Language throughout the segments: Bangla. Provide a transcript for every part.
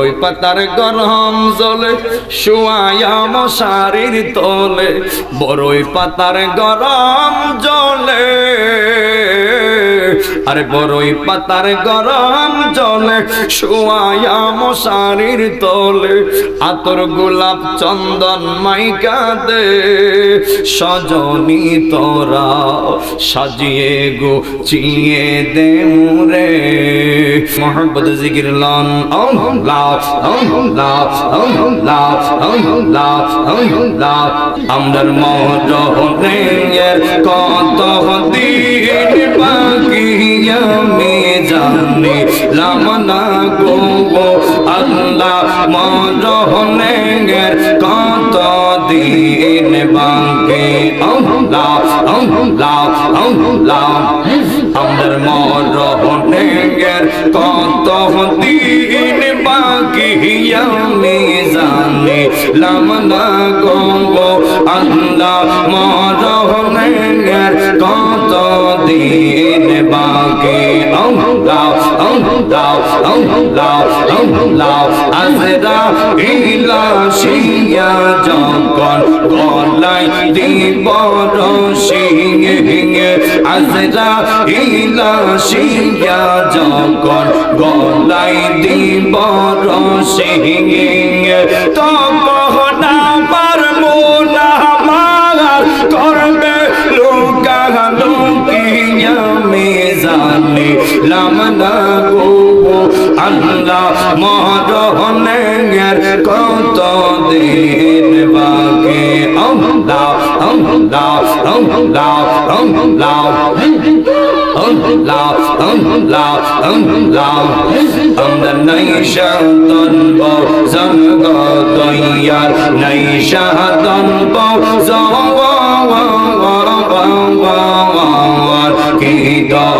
ওই পাতার গরম জলে শুয়ায়া মশারির তলে, বড়ই পাতার গরম জলে। আরে বড়ই পাতার গরম জলে শুয়ায়া মশারির তলে, আতর গোলাপ চন্দন মাইকা দে। সজনী তোরা সাজিয়ে গো, চিয়ে দে মুরে মোহাম্মদ জিকির, লন ওম হোম লাভ ওম হোম লাভ ওম হোম লাভ ওম হোম লাভ ওম হোম লাভ আমরার মরহনে কত দিন বাকি আমি জানি, লামনা গো আল্লাহ মরহনে কত দিন বাকি ওম কত দিন বাকি আমি জানি লামনা গো আল্লাহ মরহনের কত দিন বাকি। আল্লাহ আল্লাহ আল্লাহ আল্লাহ আজরা ইলা শিয়া যখন গলাই দিব রসিয়ে আজরা ইলা শিয়া যখন গলাই দিব রসিয়ে তখন আমার মোলা মার করবে লোকা লোকি আমি জানি লামনা গো আল্লাহ মরণের কত দিন বাকি? আল্লাহ আল্লাহ আল্লাহ আল্লাহ। আল্লাহ আল্লাহ আল্লাহ। আমরা নৈশাদন বজঙ্গ তৈয়ার। নৈশাদন বজঙ্গ কি দা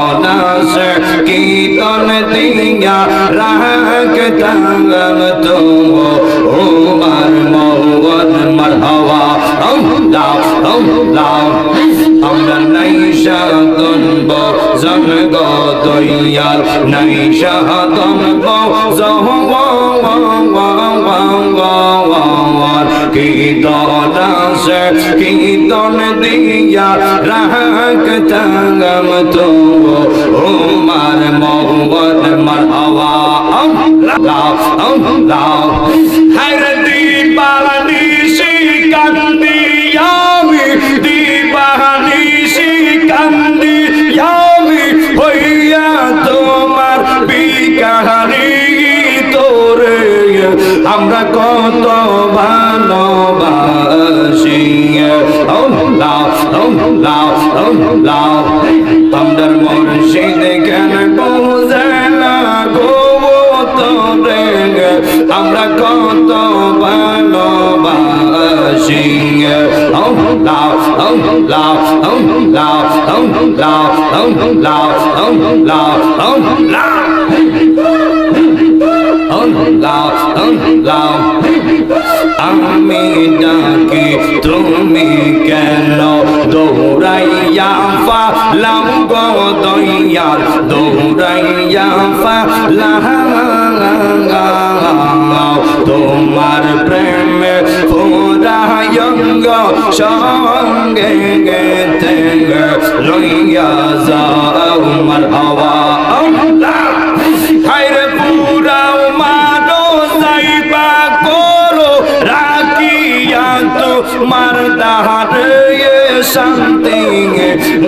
দিয়া রাখতাম তুম উমর মৌবন মরহবা দাও দাও আমরা নাইশা গনব জনগ দয়াল নাইশা গনব জহ কীর্তন সে কীর্তন দিয়া রাখতাম তো? উমার মোহন মরহবা লাও লাও হর দীপানি সে কান্দি, আমি দীপানি সে কান্দি, আমি হইয়া তোমার বিকাহানি তোরে। আমরা কত ভাই ভালোবাসি লাও লাও লাও তোমার মুর্শিদ কেন বোঝে না গো তোরে আমরা কত ভালোবাসি লাও লাও লাও লাও লাও লাও লাও lao lao আমি ডাকি, তুমি কেন? দৌড়াইয়া ফালাম গো দইয়ার দৌড়াইয়া ফালাম তোমার প্রেমে পুরায়ঙ্গ সঙ্গে গেতে লইয়া যাও মার হওয়া আল্লাহ আমার দাহারে শান্তি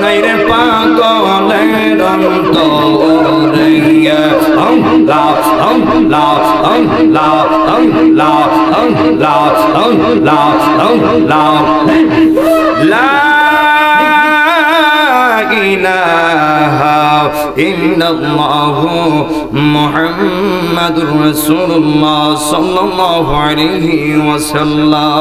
নাইরে পাগলের অন্তরে। অংলা অংলা অংলা অংলা অংলা অংলা অংলা ইন্নাল্লাহু মুহাম্মাদুর রাসূলুল্লাহ সাল্লাল্লাহু আলাইহি ওয়াসাল্লাম।